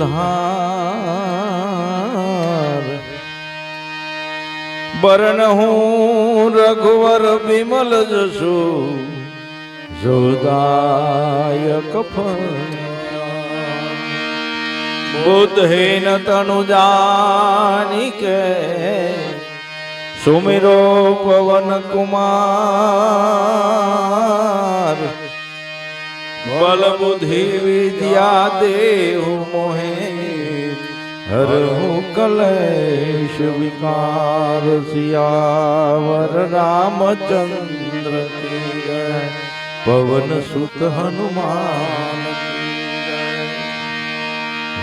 वरण बरन हूँ रघुवर विमल जसु जोदायक बुद्धहीन तनु जानी के सुमिरो पवन कुमार। बल बुद्धि विद्या देव मोहे મોહે હરહુ કલેશ વિકાર સિયાવર રામચંદ્ર પવન સુત હનુમાન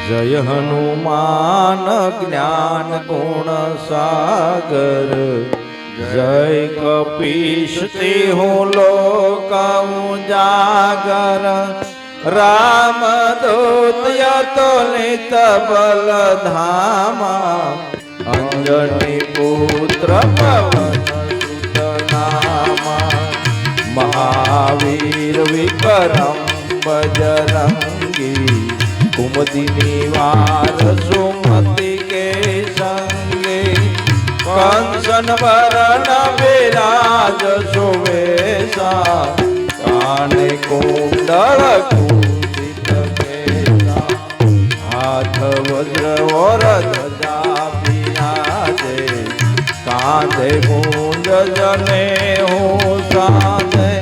જય હનુમાન જ્ઞાન ગુણ સાગર, જય કપીશ તે હું લોકઉ જાગર राम दूत यतोलित बल धाम। अंजनी पुत्र पवन नाम महावीर विक्रम बजरंगी। कुमदिनी वार सुमति के संगे। कंसन वरण विराज सुवेश। कुंडल पूजित बेला हाथ, वज्र और ध्वजा बिराजे कांधे मुंज जने हो साधे।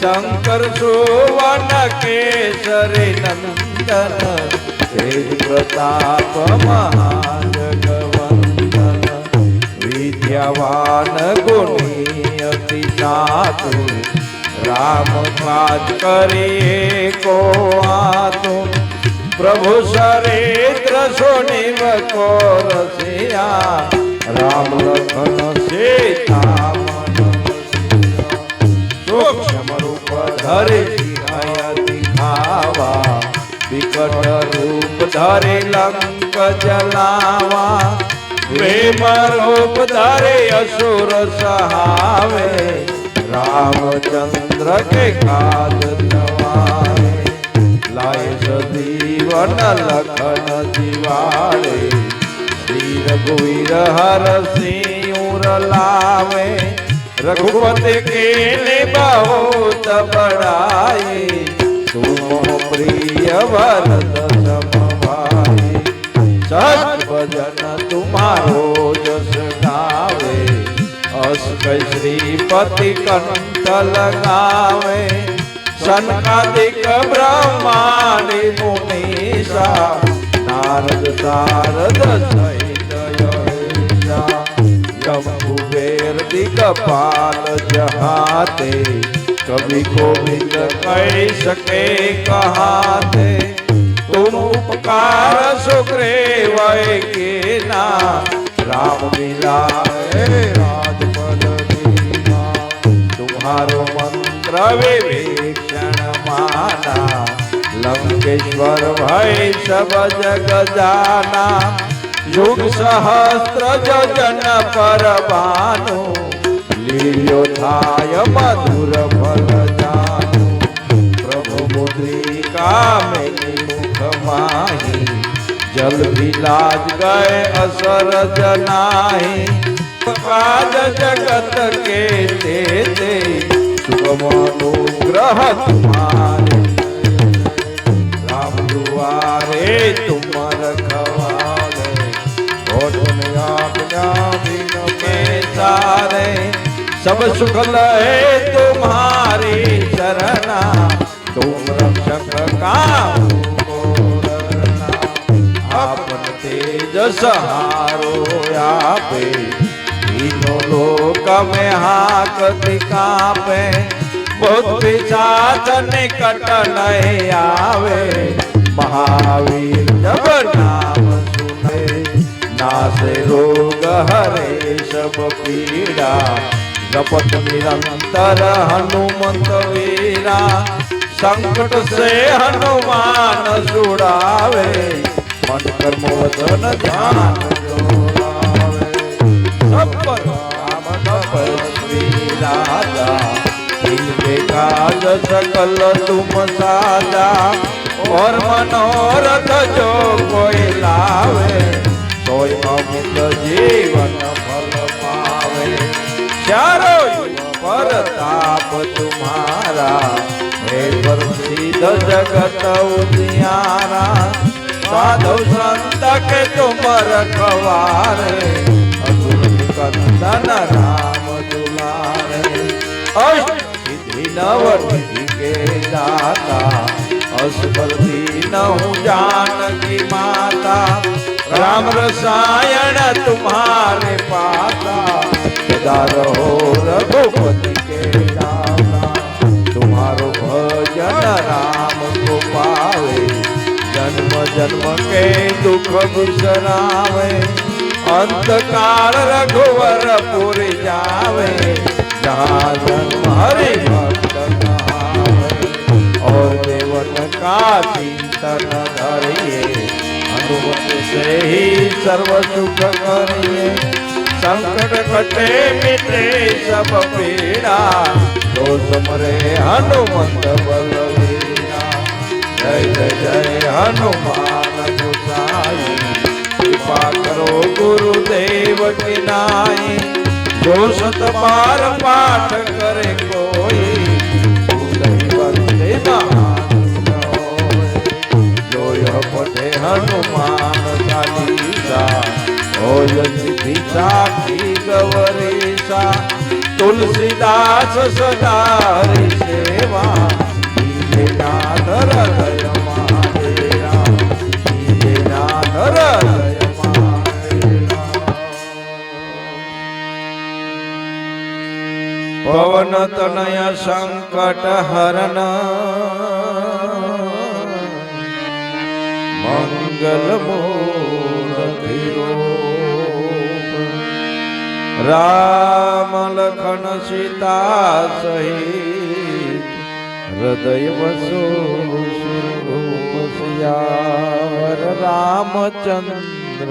शंकर, सुवन, केसर, नंदन। तेज प्रताप, महाजगवंदन। विद्यावान गुणी अति चातुर રામ કાજ કરીએ કો આતુ. પ્રભુ ચરિત્ર સુનિવ કો રસિયા. રામ લખન સીતા સૂક્ષ્મ રૂપ ધરે દિખાવા. ખાવા વિકટ રૂપ ધરે લંક જલાવા. પ્રેમ રૂપ ધરે અસુર સહાવે. રામચંદ્ર કે કાદ નવારે લાય સજીવન લખન જીવાડે. શ્રી રઘુવીર હર સિંહ લાવે. રઘુપતિ કેલે બહુત બડાય તુમ પ્રિય વરદ સમવાય સત ભજન તુમારો જસ ગાવે. अस श्रीपति कंठ लगावे सनकादिक ब्रह्मांडि मुनीषा, नारद सारद सहित यशा शंभु बेर दिगपाल जहाते, कवि गोविंद कह सके कहाते, तुम उपकार सुग्रीव के ना राम मिलाए विभीषण माना लंकेश्वर भय सब जग जाना। युग सहस्त्र जन पर भानु लील्यो थाय मधुर फल जानु। प्रभु मुद्रिका में मुख माही। जल विलाज गए असर जनाही। काज जगत के देते। शुभम तुम्हारे राम दुआरे तुम रखारे सब सुख लहे तुम्हारी शरणा तुम रक्षक का अपन तेज सहारो आपे ઈનો લોક મે હાકતિ कापे ભૂત પિશાચ નિકટ નહીં આવે. મહાવીર જબ નામ સુને. नासे રોગ હરે સબ પીડા. જપત નિરંતર હનુમંત વીરા. સંકટ સે હનુમાન જોડાવે. મન કર્મ વચન ધ્યાન તપસ્વી રાધા કાજ સકલ તુમ સાદા ઓર મનોરથ જો કોઈ લાવે તોય અમૃત જીવન ફલ પાવે ચારો પરતાપ તુમારા હે પ્રસિદ્ધ જગત ઉદિયારા સાધુ સંત કે તુમ રખવારે નંદન રામ દુલાર સિદ્ધિ નવર્તી કે દાતા અસ્પર્ધી ન હું જાનકી માતા રામ રસાયણ તુમારે પાતા સદા રહો રઘુપતિ કે દાતા તુમારો ભજન રામ કો પાવે જન્મ જન્મ કે દુઃખ ભૂષણાવે अंत काल रघुवर पुर जावे जन्म हरि भक्त और देवन का चिंतन धरिए हनुमत से ही सर्व सुख करिए। संकट कटे मिटे सब पीड़ा तो समरे हनुमंत बलवीरा जय जय जय हनुमान गोसाई। કૃપા કરો ગુરુદેવ કિનાય જો સતપાર પાઠ કરે કોઈ હનુમાન ચાલીસા, હોય સાક્ષી ગવરીસા. તુલસીદાસ સદારી સેવા નાથ તનય સંકટ હરણ. મંગલ રામ લખન સીતા સહિત હૃદય વસો રામચંદ્ર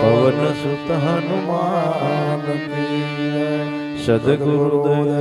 પવન સુત હનુમાન સદગુરુદેવની